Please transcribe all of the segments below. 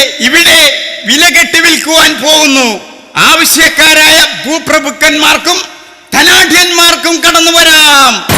അടിമയെ വില കെട്ടി വിൽക്കുവാൻ പോകുന്നു. ആവശ്യക്കാരായ ഭൂപ്രഭുക്കന്മാർക്കും ധനാഢ്യന്മാർക്കും കടന്നു വരാം.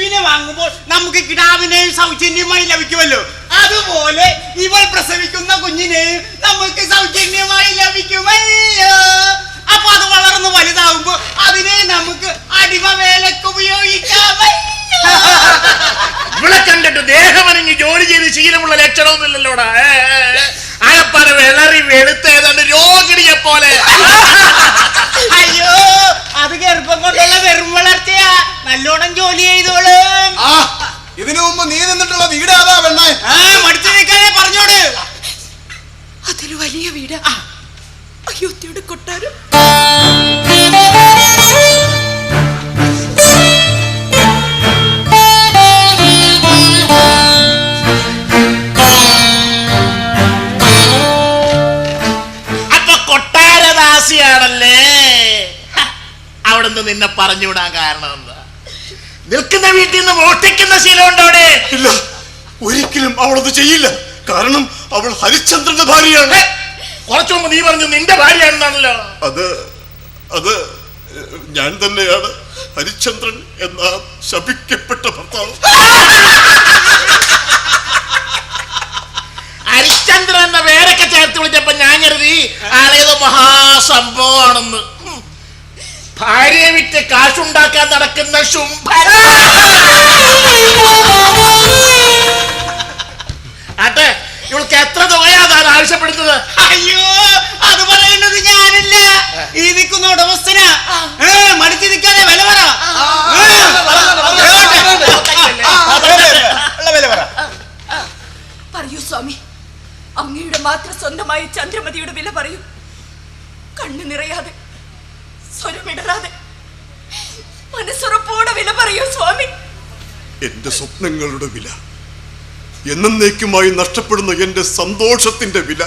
പശുവിനെ വാങ്ങുമ്പോൾ നമുക്ക് കിടാവിനെയും സൗജന്യമായി ലഭിക്കുമല്ലോ. അതുപോലെ ഇവൾ പ്രസവിക്കുന്ന കുഞ്ഞിനെയും നമുക്ക് സൗജന്യമായി ലഭിക്കുമല്ലോ. അപ്പൊ അത് വളർന്ന് വലുതാവുമ്പോ അതിനെ നമുക്ക് അടിമ വേലക്ക് ഇവിടെ കണ്ടിട്ട് ദേഹമനങ്ങി ജോലി ചെയ്ത് ശീലമുള്ള ലക്ഷണമൊന്നുമില്ലല്ലോടാ. അകപ്പാറ വിളറി വെളുത്ത ഏതാണ്ട് രോഗിണിയെ പോലെ അയ്യോ അത് ഗർഭം കൊണ്ടുള്ള വെറും വളർച്ചയാ. നല്ലോണം ജോലി ചെയ്തോളും. ആ ഇതിനു മുമ്പ് നീ നിന്നിട്ടുള്ള വീട് ഏതാ പെണ്ണേ. ആ മടിച്ചു നിൽക്കാനേ പറഞ്ഞോട്. അതൊരു വലിയ വീട്. അയോധ്യയുടെ കൊട്ടാരം. അവിടുന്ന് നിന്നെ പറഞ്ഞുവിടാൻ കാരണം എന്താ? നിൽക്കുന്ന വീട്ടിൽ നിന്ന് മോഷ്ടിക്കുന്ന ശീലം ഉണ്ടോ അവിടെ? ഇല്ല. ഒരിക്കലും അവളത് ചെയ്യില്ല. കാരണം അവൾ ഹരിചന്ദ്രന്റെ ഭാര്യയാണ്. കുറച്ചു മുമ്പ് നീ പറഞ്ഞു നിന്റെ ഭാര്യയാണെന്നാണല്ലോ അത് അത് ഞാൻ തന്നെയാണ് ഹരിചന്ദ്രൻ എന്ന ശപിക്കപ്പെട്ട ഭർത്താവ്. ഹരിശ്ചന്ദ്രൻ എന്ന പേരൊക്കെ ചേർത്ത് വിളിച്ചപ്പോ ഞാൻ കരുതി ആളേതോ മഹാസംഭവമാണെന്ന്. ഭാര്യയെ വിറ്റ് കാശുണ്ടാക്കാൻ നടക്കുന്ന ശുംഭൻ ആട്ടെ ഇവൾക്ക് എത്ര തുകയാ താൻ ആവശ്യപ്പെടുന്നത് അയ്യോ അത് പറയുന്നത് ഞാനല്ല ഈ നിൽക്കുന്ന ഉടമസ്ഥനാ മടിച്ചു നിൽക്കാതെ വില പറ പറയൂ സ്വാമി അങ്ങയുടെ മാത്രം സ്വന്തമായി ചന്ദ്രമതിയുടെ വില പറയൂ കണ്ണു നിറയാതെ സ്വരമിടറാതെ മനസ്സുറപ്പോടെ വില പറയൂ സ്വാമി എന്റെ സ്വപ്നങ്ങളുടെ വില എന്നേക്കുമായി നഷ്ടപ്പെടുന്ന എന്റെ സന്തോഷത്തിന്റെ വില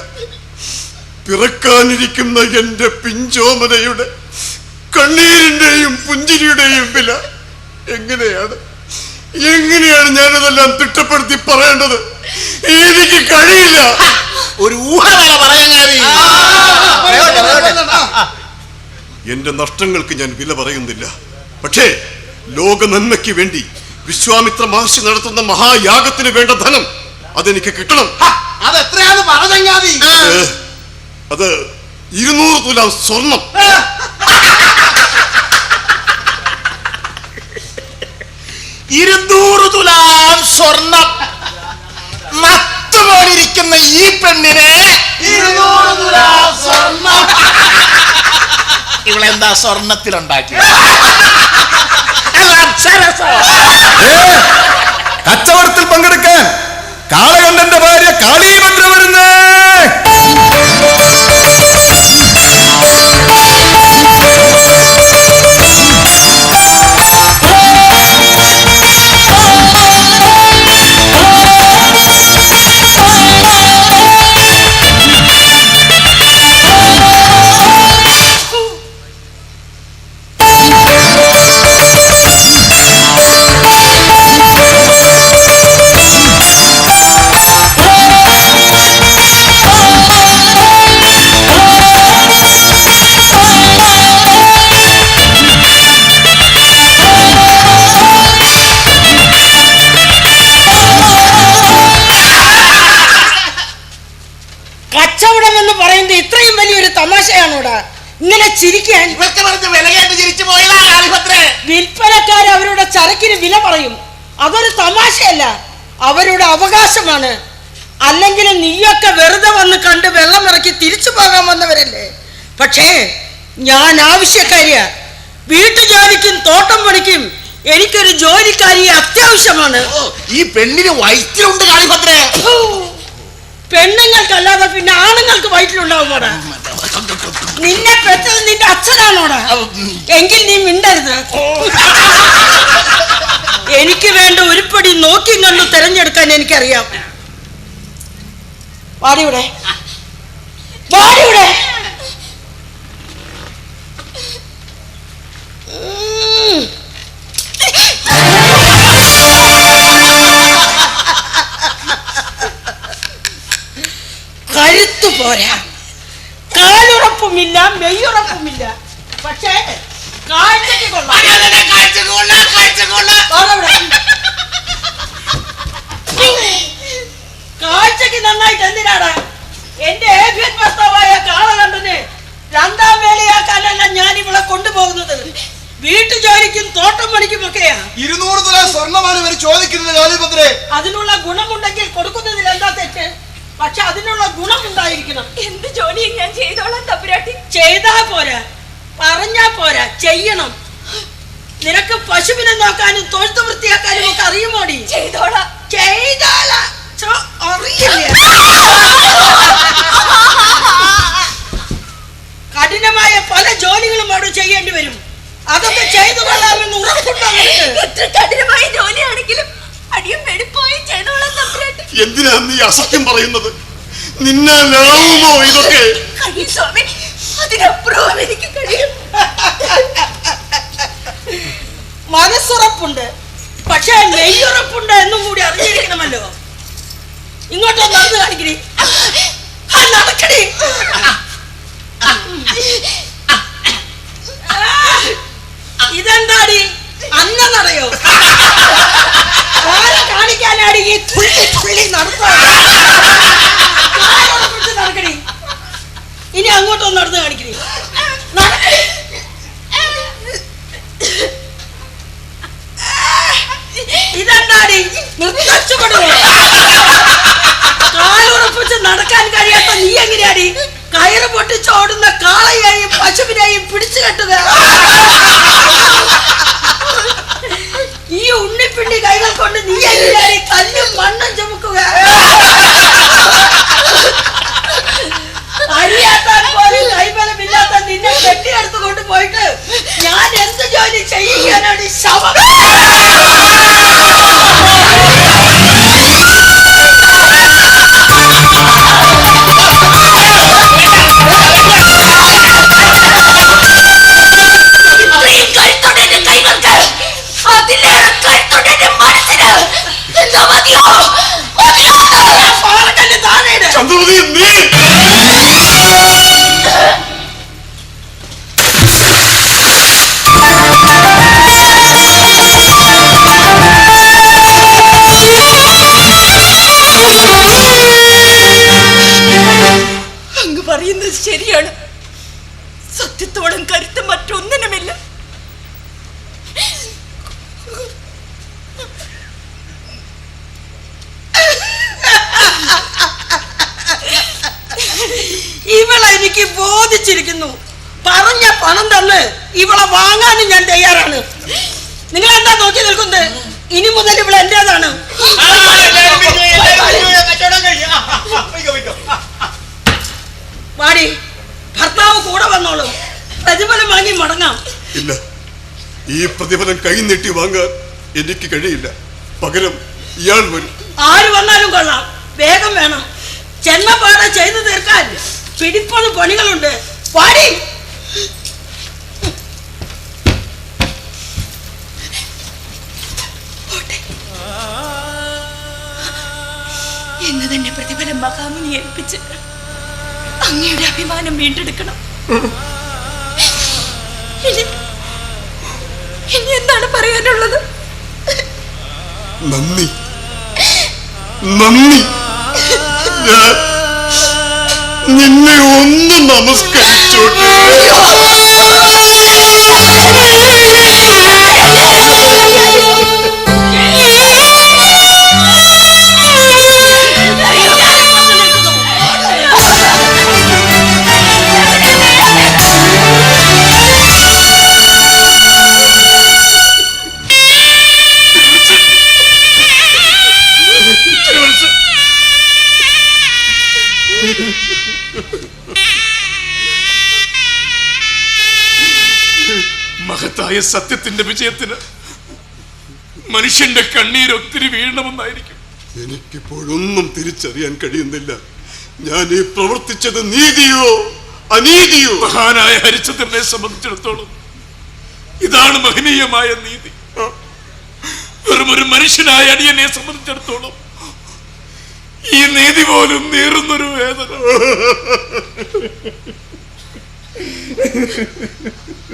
പിറക്കാനിരിക്കുന്ന എന്റെ പിഞ്ചോമനയുടെ കണ്ണീരിന്റെയും പുഞ്ചിരിയുടെയും വില എങ്ങനെയാണ് എങ്ങനെയാണ് ഞാനതെല്ലാം തിട്ടപ്പെടുത്തി പറയേണ്ടത് എനിക്ക് കഴിയില്ല ഒരു ഊഹവില പറയാൻ എന്റെ നഷ്ടങ്ങൾക്ക് ഞാൻ വില പറയുന്നില്ല. പക്ഷേ ലോക നന്മയ്ക്ക് വേണ്ടി വിശ്വാമിത്ര മഹർഷി നടത്തുന്ന മഹായാഗത്തിന് വേണ്ട ധനം അതെനിക്ക് കിട്ടണം. അത് എത്രയാന്ന് പറഞ്ഞങ്ങാതി. അത് ഇരുന്നൂറ് തുലാം സ്വർണം. ഇരുന്നൂറ് തുലാം സ്വർണം. മത്തുപോലിരിക്കുന്ന ഈ പെണ്ണിനെ ഇരുന്നൂറ് തുലാം സ്വർണം. ഇവളെന്താ സ്വർണത്തിലുണ്ടാക്കി കച്ചവടത്തിൽ പങ്കെടുക്കാൻ കാളകണ്ഠന്റെ ഭാര്യ കാളീഭദ്ര വരുന്നേ. അവകാശമാണ് അല്ലെങ്കിൽ നീയൊക്കെ വെറുതെ വന്ന് കണ്ട് വെള്ളം ഇറക്കി തിരിച്ചു പോകാൻ വന്നവരല്ലേ? പക്ഷേ ഞാൻ ആവശ്യക്കാരിയ. വീട്ടുജോലിക്കും തോട്ടം പണിക്കും എനിക്കൊരു ജോലിക്കാരി അത്യാവശ്യമാണ്. ഈ പെണ്ണിന് വയറ്റിലുണ്ട് കാളിഭദ്രേ. പെണ്ണുങ്ങൾക്കല്ലാതെ പിന്നെ ആണുങ്ങൾക്ക് വയറ്റിലുണ്ടാവുമോടാ? നിന്നെ പെറ്റത് നിന്റെ അച്ഛനാണോടാ? എങ്കിൽ നീ മിണ്ടരുത്. എനിക്ക് വേണ്ട ഒരുപടി നോക്കി കണ്ടു തെരഞ്ഞെടുക്കാൻ എനിക്കറിയാം. വാടിയുടെ ഉം. കരുത്തു പോരാ. കാലുറപ്പുമില്ല മെയ്യുറപ്പുമില്ല. പക്ഷേ കാഴ്ചക്ക് കൊള്ളാം. കാഴ്ചക്ക് നന്നായിട്ട് എന്തിനാണ് എന്റെ ഏഭ്യൻ ഭർത്താവായ കാളകണ്ഠന് രണ്ടാം വേലയാക്കാനല്ല ഞാൻ ഇവളെ കൊണ്ടുപോകുന്നത്. വീട്ടു ജോലിക്കും തോട്ടം പണിക്കും ഒക്കെയാ ഇരുന്നൂറ് തുല സ്വർണമാണ് ഇവർ ചോദിക്കുന്നത് കാളിഭദ്രേ അതിനുള്ള ഗുണമുണ്ടെങ്കിൽ കൊടുക്കുന്നതിൽ എന്താ തെറ്റ്? പക്ഷെ അതിനുള്ള ഗുണമുണ്ടായിരിക്കണം. എന്ത് ജോലിയും ഞാൻ ചെയ്തോളാം തമ്പുരാട്ടി. ചെയ്താ പോരാ. പറഞ്ഞാ പോരാ. ചെയ്യണം. നിനക്ക് പശുവിനെ നോക്കാനും തൊഴുത്ത് വൃത്തിയാക്കാനും ഒക്കെ അറിയുമോടി? ചെയ്തോളാം. അറിയില്ല. കഠിനമായ പല ജോലികളും അവിടെ ചെയ്യേണ്ടി വരും. അതൊക്കെ ചെയ്തു കൊള്ളാമെന്ന് ഉറപ്പുണ്ടോ കഠിനമായ ജോലിയാണെങ്കിലും അടിയും വെടിപ്പോയി ചെയ്തോളാം എന്തിനാ നീ അസത്യം പറയുന്നത്? നിന്നാലാവുമോ ഇതൊക്കെ? സ്വാമി അതിനപ്പുറവും എനിക്ക് കഴിയും. മനസ്സുറപ്പുണ്ട്. പക്ഷേ നെയ്യുറപ്പുണ്ട് എന്നും കൂടി അറിഞ്ഞിരിക്കണമല്ലോ. ഇങ്ങോട്ട് നടന്നു കാണിക്കണേ ആ, ഇതെന്താടി? അന്ന നടയോ ആരെ കാണിക്കാനാടി ഈ തുള്ളി തുള്ളി നടത്തണേ നടക്കടി? ഇനി അങ്ങോട്ട് ഒന്ന് നടന്ന് നടക്കടി ഇതെന്താടി? നിർത്തച്ചുപെടുവോ കാലുറപ്പിച്ച് നടക്കാൻ കഴിയാത്ത നീ എങ്ങനെയാടി? കയറ് പൊട്ടിച്ചോടുന്ന കാളയെയും പശുവിനെയും പിടിച്ചു കെട്ടുക. ഈ ഉണ്ണിപ്പിണ്ടി കൈകൾ കൊണ്ട് നീ എങ്ങനെയാടി കല്ലും മണ്ണും ചുമക്കുക? കൊണ്ടുപോയിട്ട് ഞാൻ എന്ത് ജോലി ചെയ്യിക്കാനാണ് ഈ ശവം? എനിക്ക് ബോധിച്ചിരിക്കുന്നു. പറഞ്ഞ പണം തന്ന് ഇവളെ വാങ്ങാനും ഞാൻ തയ്യാറാണ്. നിങ്ങൾ എന്താ നോക്കി നിൽക്കുന്നത്? ഇനി മുതൽ ഇവിടെ എന്റേതാണ്. വാടി ഭർത്താവ് കൂടെ വന്നോളൂ. പ്രതിഫലം വാങ്ങി മടങ്ങാം. ഇല്ല. ഈ പ്രതിഫലം കൈ നീട്ടി വാങ്ങാൻ എനിക്ക് കഴിയില്ല. പകരം ഇയാൾ വരും. ആര് വന്നാലും കൊള്ളാം. വേഗം വേണം. ചെന്നപ്പാടെ ചെയ്തു തീർക്കാൻ. പിടിപ്പത് പണികളുണ്ട്. പാടി. എന്ന് തന്നെ പ്രതിഫലം മഹാമുനി ഏൽപ്പിച്ച് അങ്ങയുടെ അഭിമാനം വീണ്ടെടുക്കണം. ഇനി എന്താണ് പറയാനുള്ളത്? നന്ദി. നന്ദി. ഞാൻ നിന്നെ ഒന്ന് നമസ്കരിച്ചോട്ടെ. സത്യത്തിന്റെ വിജയത്തിന് മനുഷ്യന്റെ കണ്ണീർ ഒത്തിരി വീഴണമെന്നായിരിക്കും. എനിക്കിപ്പോഴൊന്നും തിരിച്ചറിയാൻ കഴിയുന്നില്ല. ഞാൻ ഈ പ്രവർത്തിച്ചത് നീതിയോ അനീതിയോ? മഹാനായ ഹരിചന്ദ്രനെ സംബന്ധിച്ചിടത്തോളം ഇതാണ് മഹനീയമായ നീതി. വെറും ഒരു മനുഷ്യനായ അടിയനെ സംബന്ധിച്ചിടത്തോളം ഈ നീതി പോലും നീറുന്നൊരു വേദന.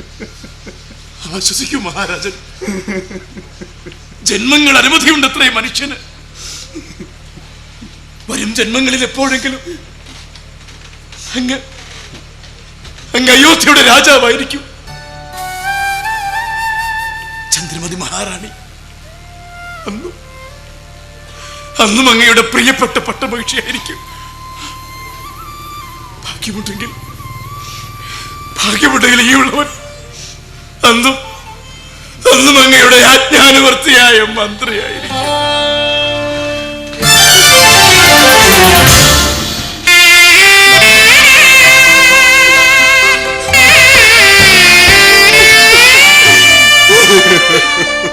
ആശ്വസിക്കൂ മഹാരാജൻ. ജന്മങ്ങൾ അനുമതിയുണ്ടത്രേ മനുഷ്യന്. വരും ജന്മങ്ങളിൽ എപ്പോഴെങ്കിലും അങ്ങ് അങ്ങ് അയോധ്യയുടെ രാജാവായിരിക്കും. ചന്ദ്രമതി മഹാറാണി. അന്നും അന്നും അങ്ങയുടെ പ്രിയപ്പെട്ട പട്ടമഹിഷിയായിരിക്കും. ഭാഗ്യമുണ്ടെങ്കിൽ ഭാഗ്യമുണ്ടെങ്കിൽ ഈ ഉള്ളവൻ അന്നും അന്നും അങ്ങയുടെ ആജ്ഞാനുവർത്തിയായ മന്ത്രിയായിരിക്കും.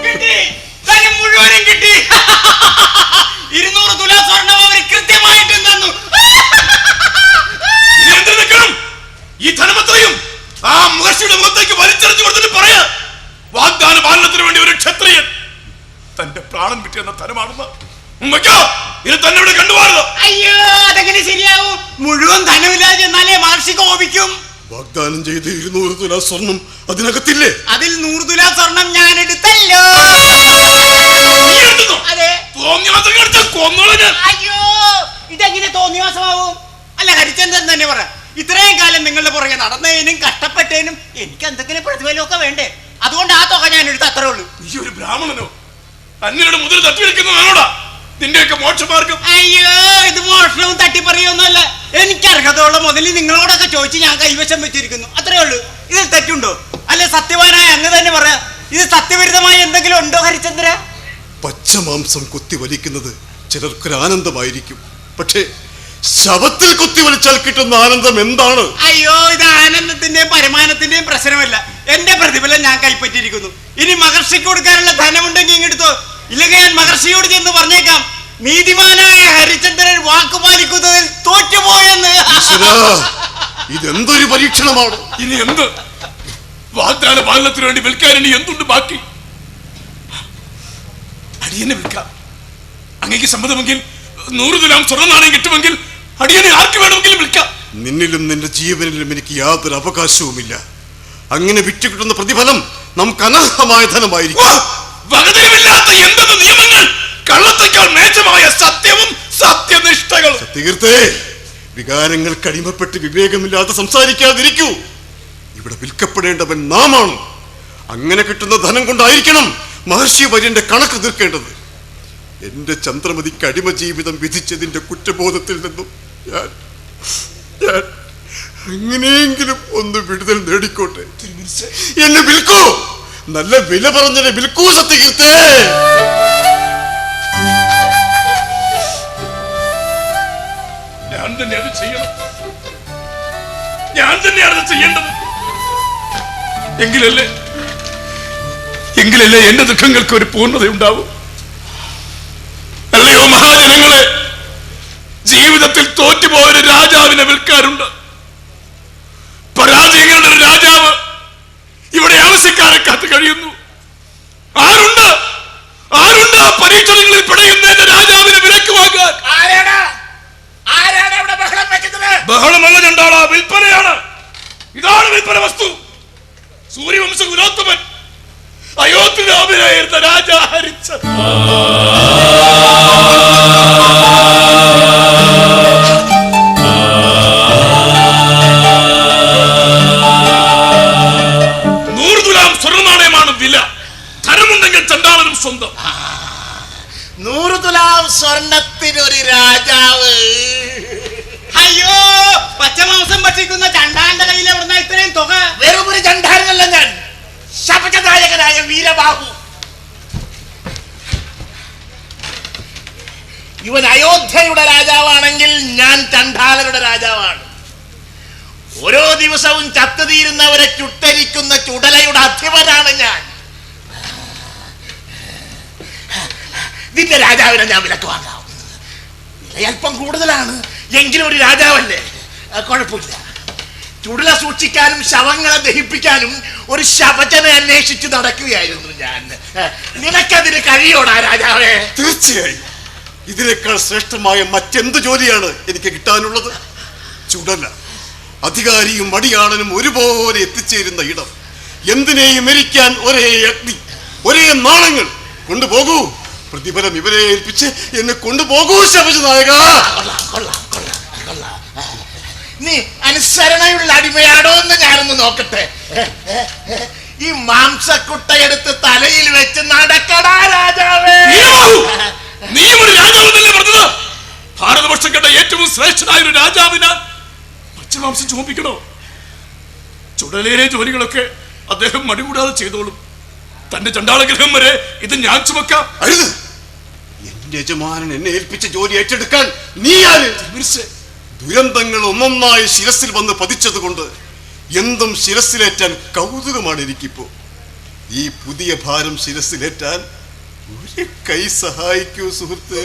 കിട്ടി. മുഴുവനും കിട്ടി ഇരുന്നൂറ് തുലാ സ്വർണം അവർ കൃത്യമായിട്ടും തന്നു ഇനി എന്ത് നിൽക്കണം ഈ ധനമത്രയും ആ മുഖർഷിയുടെ മുഖത്തേക്ക് വലിച്ചെറിഞ്ഞു കൊടുത്തിട്ട് പറയാ വാഗ്ദാന പാലനത്തിന് വേണ്ടി ഒരു ക്ഷത്രിയൻ തന്റെ പ്രാണൻ കിട്ടിയെന്ന ധനമാണെന്ന് ഉമ്മയ്ക്കോ? ഇത് തന്നെ ഇവിടെ കണ്ടുപോകരുത് അയ്യോ അതെങ്ങനെ ശരിയാവും? മുഴുവൻ ധനമില്ലാതെ എന്നാലേ മാർഷി കോപിക്കും. വാഗ്ദാനം ചെയ്ത് ഇരുന്നൂറ് തുലാ സ്വർണം അതിനകത്തില്ലേ? അതിൽ നൂറ് തുലാ സ്വർണം ഞാൻ എടുത്തല്ലോ. എടുത്തോ? അതെ. അയ്യോ ഇതെങ്ങനെ തോന്നിവാസമാവും അല്ല ഹരിചന്ദ്രൻ തന്നെ പറ. ഇത്രയും കാലം നിങ്ങളുടെ പുറകെ നടന്നതിനും കഷ്ടപ്പെട്ടതിനും എനിക്ക് എന്തെങ്കിലും പ്രതിഫലമൊക്കെ വേണ്ടേ? അതുകൊണ്ട് ആ തുക ഞാൻ എടുത്ത് അത്രേ ഉള്ളൂ. ഈ ഒരു ബ്രാഹ്മണനോ? അന്യരുടെ മുതൽ തട്ടിയെടുക്കുന്നതാണോടാ നിന്റെയൊക്കെ മോക്ഷമാർഗം. അയ്യോ ഇത് മോഷണവും തട്ടിപ്പറിയൊന്നുമല്ല. എനിക്ക് അർഹതയുള്ള മുതൽ നിങ്ങളോടൊക്കെ ചോദിച്ച് ഞാൻ കൈവശം വെച്ചിരിക്കുന്നു. അത്രേ ഉള്ളൂ. ഇതിൽ തെറ്റുണ്ടോ? അല്ലെ സത്യവാനായ അങ്ങ് തന്നെ പറയാ ഇത് സത്യവിരുദ്ധമായ എന്തെങ്കിലും ഉണ്ടോ ഹരിചന്ദ്ര? പച്ചമാംസം കുത്തി വലിക്കുന്നത് ചിലർക്കൊരു ആനന്ദമായിരിക്കും. പക്ഷേ ശവത്തിൽ കുത്തി വലിച്ചാൽ കിട്ടുന്ന ആനന്ദം എന്താണ്? അയ്യോ ഇത് ആനന്ദത്തിന്റെയും പരമാനത്തിന്റെയും പ്രശ്നമല്ല. എന്റെ പ്രതിഫലം ഞാൻ കൈപ്പറ്റിയിരിക്കുന്നു. ഇനി മഹർഷിക്ക് കൊടുക്കാനുള്ള ധനമുണ്ടെങ്കിൽ ഇല്ലെങ്കിൽ ഞാൻ മഹർഷിയോട് ചെന്ന് പറഞ്ഞേക്കാം നീതിമാനായ ഹരിചന്ദ്രൻ വാക്ക് പാലിക്കുന്നതിൽ തോറ്റുപോയെന്ന്. ഇതെന്തൊരു പരീക്ഷണമാണ്? ഇനി എന്ത്? വാഗ്ദാന പാലനത്തിന് വേണ്ടി വിൽക്കാൻ ഇനി എന്തുണ്ട് ബാക്കി? അടിയനെ വിൽക്കാം. അങ്ങേക്ക് സമ്മതമെങ്കിൽ നൂറ് തുലാം സ്വർണ നാണയം കിട്ടുമെങ്കിൽ അടിയനെ ആർക്ക് വേണമെങ്കിലും വിൽക്കാം. നിന്നിലും നിന്റെ ജീവനിലും എനിക്ക് യാതൊരു അവകാശവുമില്ല. അങ്ങനെ വിറ്റു കിട്ടുന്ന പ്രതിഫലം നമുക്ക് അനർഹമായ ധനമായിരിക്കും. വകതിരിവില്ലാത്ത എന്തെന്ന് നിയമങ്ങൾ കള്ളത്തേക്കാൾ മേച്ചമായ സത്യവും സത്യനിഷ്ഠകളും. തീർത്തേ വികാരങ്ങൾ കടിമപ്പെട്ട് വിവേകമില്ലാതെ സംസാരിക്കാതിരിക്കൂ. ഇവിടെ വിൽക്കപ്പെടേണ്ടവൻ നാമാണ്. അങ്ങനെ കിട്ടുന്ന ധനം കൊണ്ടായിരിക്കണം മഹർഷി വര്യന്റെ കണക്ക് തീർക്കേണ്ടത്. എന്റെ ചന്ദ്രമതിക്ക് അടിമ ജീവിതം വിധിച്ചതിന്റെ കുറ്റബോധത്തിൽ നിന്നും ഞാൻ ഞാൻ എങ്ങനെയെങ്കിലും ഒന്ന് വിടുതൽ നേടിക്കോട്ടെ. എന്നെ വിൽക്കൂ! നല്ല വില പറഞ്ഞെന്നെ വിൽക്കൂ കീർത്തേ ഞാൻ തന്നെ അത് ചെയ്യണം. ഞാൻ തന്നെയാണ് ചെയ്യേണ്ടത്. എങ്കിലല്ലേ എങ്കിലല്ലേ എന്റെ ദുഃഖങ്ങൾക്ക് ഒരു പൂർണത ഉണ്ടാവും അല്ലയോ മഹാജനങ്ങളെ ജീവിതത്തിൽ തോറ്റുപോയ ഒരു രാജാവിനെ വിൽക്കാറുണ്ട്. ദിവസവും ചത്തുതീരുന്നവരെ ചുട്ടരിക്കുന്ന ചുടലയുടെ അധിപനാണ് ഞാൻ. നിന്റെ രാജാവിനെ ഞാൻ വിലക്ക് വാങ്ങാം. അല്പം കൂടുതലാണ്. എങ്കിലും ഒരു രാജാവല്ലേ? കുഴപ്പമില്ല. ചുടല സൂക്ഷിക്കാനും ശവങ്ങളെ ദഹിപ്പിക്കാനും ഒരു ശവജനെ അന്വേഷിച്ച് നടക്കുകയായിരുന്നു ഞാൻ. നിനക്കതിന് കഴിയോടാ രാജാവേ? തീർച്ചയായും. ഇതിനേക്കാൾ ശ്രേഷ്ഠമായ മറ്റെന്ത് ജോലിയാണ് എനിക്ക് കിട്ടാനുള്ളത്? ചുടല. അധികാരിയും മടിയാളനും ഒരുപോലെ എത്തിച്ചേരുന്ന ഇടം. എന്തിനേയും മരിക്കാൻ ഒരേ അഗ്നി ഒരേ നാണങ്ങൾ. കൊണ്ടുപോകൂ. പ്രതിഫലം ഇവരെ ഏൽപ്പിച്ച് എന്നെ കൊണ്ടുപോകൂ ശബജ നായക. നീ അനുസരണയുള്ള അടിമയാണോ എന്ന് ഞാനൊന്ന് നോക്കട്ടെ. ഈ മാംസക്കുട്ട എടുത്ത് തലയിൽ വെച്ച് നടക്കടാ രാജാവേ. നീ ഒരു രാജാവെന്നല്ലേ പറഞ്ഞത്? ഭാരതവർഷം കണ്ട ഏറ്റവും ശ്രേഷ്ഠനായ ഒരു രാജാവിനാൽ പച്ചമാംസം ചുമപ്പിക്കണോ ചുടലേലെ ജോലികളൊക്കെ അദ്ദേഹം മടികൂടാതെ ചെയ്തോളും. തന്റെ ചണ്ടാളഗ്രഹം വരെ ഇത് ഞാൻ ചുമക്കാം. അരുത്. എന്റെ യജമാനൻ എന്നെ ഏൽപ്പിച്ച ജോലി ഏറ്റെടുക്കാൻ നീ ആര്? ദുരന്തങ്ങൾ ഒന്നൊന്നായി ശിരസിൽ വന്ന് പതിച്ചത് കൊണ്ട് എന്തും ശിരസിലേറ്റാൻ കൗതുകമാണ് എനിക്കിപ്പോ. ഈ പുതിയ ഭാരം ശിരസിലേറ്റാൻ ഒരു കൈ സഹായിക്കൂ സുഹൃത്തേ.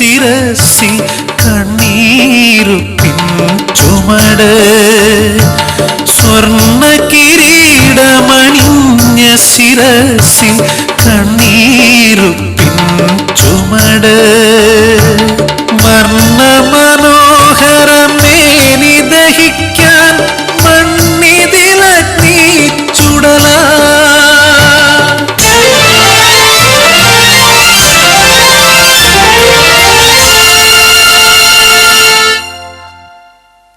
ശിരസി കണ്ണീരു ചുമട് സ്വർണ കിരീടമണിഞ്ഞ ശിരസി കണ്ണീരു ചുമട്